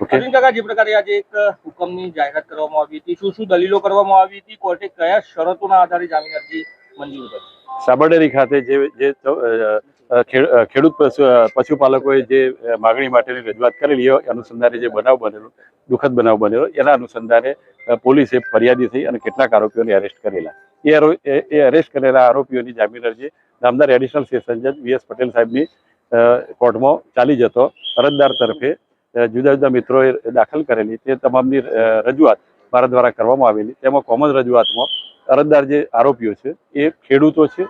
Okay. Arvind કાકા જે પ્રકારે આજે એક હુકમની જાહેરાત કરવામાં આવી હતી શું શું દલીલો કરવામાં આવી હતી કોર્ટે કયા શરતોના આધારે જામીન અરજી મંજૂર કરી? સાબરડેરી ખાતે જે ખેડૂત પશુપાલકોએ જે માગણી માટેની રજૂઆત કરેલી એ અનુસંધાને જે બનાવ બનેલો દુઃખદ બનાવ બનેલો એના અનુસંધાને પોલીસે ફરિયાદી થઈ અને કેટલાક આરોપીઓને અરેસ્ટ કરેલા. એ એ એ અરેસ્ટ કરેલા આરોપીઓની જામીન અરજી નામદાર એડિશનલ સેશન જજ વી એસ પટેલ સાહેબની કોર્ટમાં ચાલી જતો અરજદાર તરફે જુદા જુદા મિત્રોએ દાખલ કરેલી તે તમામની રજૂઆત મારા દ્વારા કરવામાં આવેલી. તેમાં કોમન રજૂઆતમાં અરજદાર જે આરોપીઓ છે, એ ખેડૂતો છે,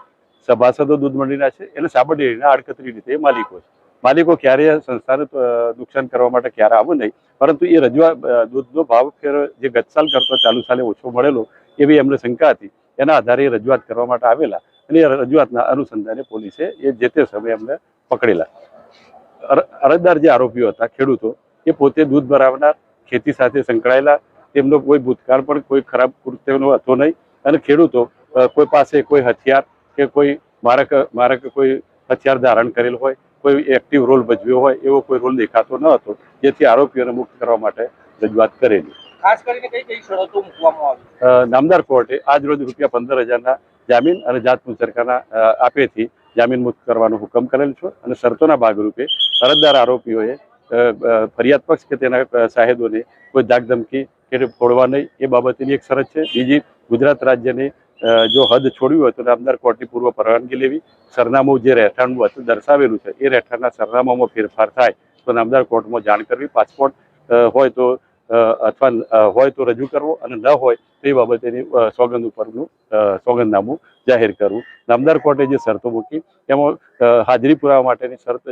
સભાસદો દૂધ મંડીના છે, એટલે સાબરડેરીના આડકતરી રીતે માલિકો છે. માલિકો ક્યારેય સંસ્થાને નુકસાન કરવા માટે ક્યારે આવું નહીં, પરંતુ એ રજૂઆત દૂધનો ભાવ ફેર જે ગત સાલ કરતો ચાલુ સાલે ઓછો મળેલો, એવી એમને શંકા હતી. એના આધારે રજૂઆત કરવા માટે આવેલા અને એ રજૂઆતના અનુસંધાને પોલીસે એ જે તે સમયે એમને પકડેલા. અર- અરજદાર જે આરોપીઓ હતા, ખેડૂતો એ પોતે દૂધ ભરાવનાર ખેતી સાથે સંકળાયેલા તેમનો કોઈ ભૂતકાળ પણ કોઈ ખરાબ કૃત્યનો હતો નહીં. અને ખેડૂતો કોઈ પાસે કોઈ હથિયાર કે કોઈ મારક મારક કોઈ હથિયાર ધારણ કરેલ હોય કોઈ એક્ટિવ રોલ ભજવ્યો હોય એવો કોઈ રોલ દેખાતો ન હતો જેથી આરોપીઓને મુક્ત કરવા માટે રજૂઆત કરેલી. ખાસ કરીને કઈ કઈ શરતો મૂકવામાં આવી? નામદાર કોર્ટે આજ રોજ રૂપિયા પંદર હજારના જામીન અને જાત મુચરકાના આપેથી જામીન મુક્ત કરવાનો હુકમ કરેલ છે અને શરતોના ભાગરૂપે અરજદાર આરોપીઓએ ફરિયાદ પક્ષ કે તેના સાહેબોને કોઈ ધાકધમકી કે ફોડવા નહીં. એ બાબતની એક શરત છે. બીજી, ગુજરાત રાજ્યની જો હદ છોડવી હોય તો નામદાર કોર્ટની પૂર્વ પરવાનગી લેવી. સરનામું જે રહેઠાણનું દર્શાવેલું છે, એ રહેઠાણના સરનામામાં ફેરફાર થાય તો નામદાર કોર્ટમાં જાણ કરવી. પાસપોર્ટ હોય તો અથવા હોય તો રજૂ કરવો અને ન હોય તો બાબતેની સોગંદ ઉપરનું સોગંદનામું જાહેર કરવું. નામદાર કોર્ટે જે શરતો મૂકી, તેમાં હાજરી પુરાવા માટેની શરત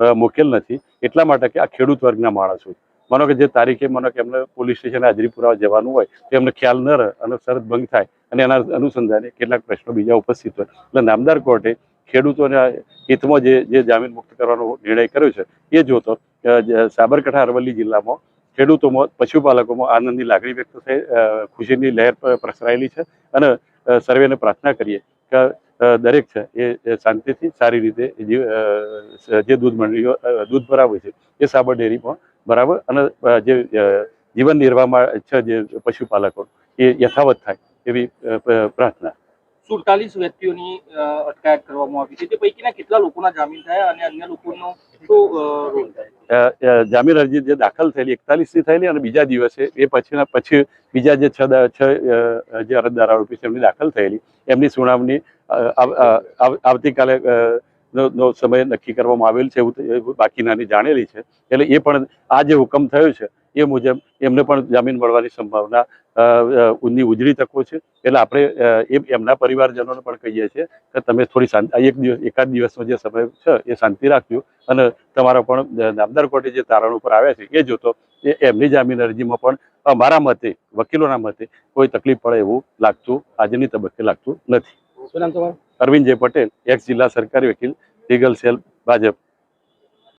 મૂકેલ નથી. એટલા માટે કે આ ખેડૂત વર્ગના માણસો માનો કે જે તારીખે માનો કે એમને પોલીસ સ્ટેશન હાજરી પુરાવા જવાનું હોય, તો એમને ખ્યાલ ન રહે અને શરત ભંગ થાય અને એના અનુસંધાને કેટલાક પ્રશ્નો બીજા ઉપસ્થિત હોય. એટલે નામદાર કોર્ટે ખેડૂતોના હિતમાં જે જે જામીન મુક્ત કરવાનો નિર્ણય કર્યો છે, એ જોતો સાબરકાંઠા, અરવલ્લી જિલ્લામાં ખેડૂતોમાં, પશુપાલકોમાં આનંદની લાગણી વ્યક્ત થઈ ખુશીની લહેર પ્રસરાયેલી છે. અને સર્વેને પ્રાર્થના કરીએ કે દરેક છે, એ શાંતિથી સારી રીતે જે દૂધ મંડળીઓ દૂધ ભરાવે છે, એ સાબર ડેરીમાં બરાબર અને જે જીવન નિર્વાહમાં છે જે પશુપાલકો, એ યથાવત થાય એવી પ્રાર્થના. સુડતાલીસ વ્યક્તિઓની અટકાયત કરવામાં આવી છે તે પૈકીના કેટલા લોકોના જામીન થયા અને અન્ય લોકોનો શું રોલ થાય? જામીન અરજી જે દાખલ થયેલી એકતાલીસની થયેલી અને બીજા દિવસે એ પછીના, પછી બીજા જે છ છ જે અરજદાર આરોપી છે એમની દાખલ થયેલી. એમની સુનાવણી આવતીકાલે નો સમય નક્કી કરવામાં આવેલ છે એવું બાકી નાની બાકીનાની જાણેલી છે. એટલે એ પણ આ જે હુકમ થયો છે, એ મુજબ એમને પણ જામીન મળવાની સંભાવના ઉની ઉજળી તકો છે. એટલે આપણે એમના પરિવારજનોને પણ કહીએ છીએ કે તમે થોડી શાંતિ એક દિવસ, એકાદ દિવસનો જે સમય છે, એ શાંતિ રાખજો. અને તમારા પણ નામદાર કોર્ટે જે તારણ ઉપર આવ્યા છે, એ જોતો, એ એમની જામીન અરજીમાં પણ અમારા મતે, વકીલોના મતે કોઈ તકલીફ પડે એવું લાગતું, આજની તબક્કે લાગતું નથી. શું નામ તમારું? અરવિંદ જે પટેલ એક્સ જિલ્લા સરકારી વકીલ લીગલ સેલ ભાજપ.